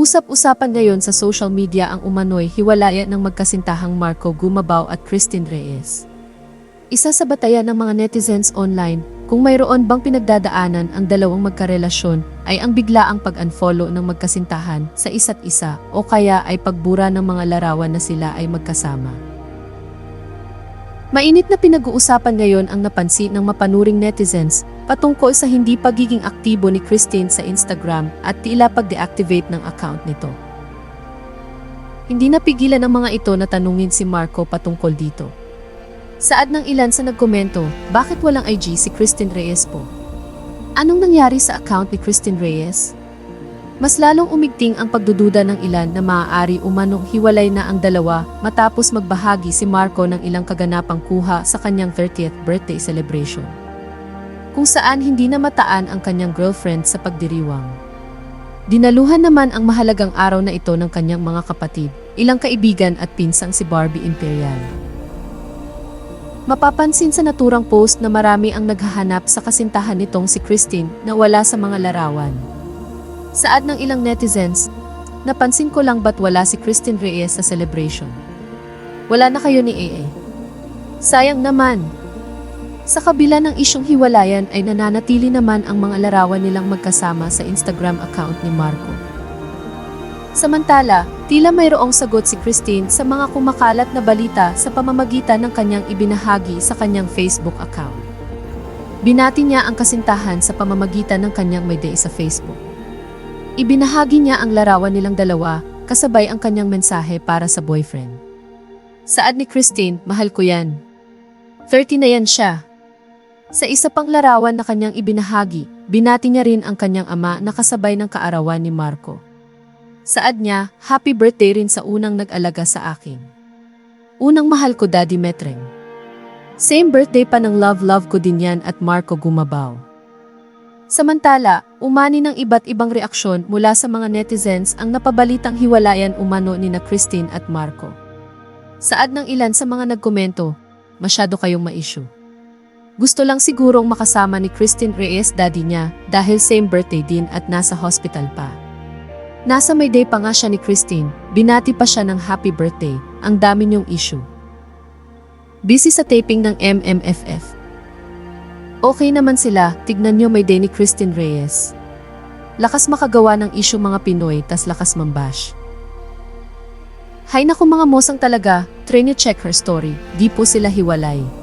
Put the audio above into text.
Usap-usapan ngayon sa social media ang umano'y hiwalayan ng magkasintahang Marco Gumabaw at Christine Reyes. Isa sa batayan ng mga netizens online, kung mayroon bang pinagdadaanan ang dalawang magkarelasyon ay ang biglaang pag-unfollow ng magkasintahan sa isa't isa o kaya ay pagbura ng mga larawan na sila ay magkasama. Mainit na pinag-uusapan ngayon ang napansin ng mapanuring netizens patungkol sa hindi pagiging aktibo ni Christine sa Instagram at tila pag-deactivate ng account nito. Hindi napigilan ng mga ito na tanungin si Marco patungkol dito. Saad ng ilan sa nagkomento, bakit walang IG si Christine Reyes po? Anong nangyari sa account ni Christine Reyes? Mas lalong umigting ang pagdududa ng ilan na maaari umanong hiwalay na ang dalawa matapos magbahagi si Marco ng ilang kaganapang kuha sa kanyang 30th birthday celebration. Kung saan hindi na mataan ang kanyang girlfriend sa pagdiriwang. Dinaluhan naman ang mahalagang araw na ito ng kanyang mga kapatid, ilang kaibigan at pinsang si Barbie Imperial. Mapapansin sa naturang post na marami ang naghahanap sa kasintahan nitong si Christine na wala sa mga larawan. Saad ng ilang netizens, napansin ko lang ba't wala si Christine Reyes sa celebration. Wala na kayo ni AA. Sayang naman. Sa kabila ng isyong hiwalayan ay nananatili naman ang mga larawan nilang magkasama sa Instagram account ni Marco. Samantala, tila mayroong sagot si Christine sa mga kumakalat na balita sa pamamagitan ng kanyang ibinahagi sa kanyang Facebook account. Binati niya ang kasintahan sa pamamagitan ng kanyang may day sa Facebook. Ibinahagi niya ang larawan nilang dalawa, kasabay ang kanyang mensahe para sa boyfriend. Saad ni Christine, mahal ko yan. 30 na yan siya. Sa isa pang larawan na kanyang ibinahagi, binati niya rin ang kanyang ama na kasabay ng kaarawan ni Marco. Saad niya, happy birthday rin sa unang nag-alaga sa akin. Unang mahal ko Daddy Metreng. Same birthday pa ng love-love ko din yan at Marco Gumabaw. Samantala, umani ng iba't ibang reaksyon mula sa mga netizens ang napabalitang hiwalayan umano ni na Christine at Marco. Saad ng ilan sa mga nagkomento, masyado kayong ma-issue. Gusto lang sigurong makasama ni Christine Reyes daddy niya dahil same birthday din at nasa hospital pa. Nasa may day pa nga siya ni Christine, binati pa siya ng happy birthday, ang dami niyong issue. Busy sa taping ng MMFF. Okay naman sila, tignan niyo may ni Christine Reyes. Lakas makagawa ng issue mga Pinoy tas lakas mambash. Hay naku mga mosang talaga, try niyo check her story, di po sila hiwalay.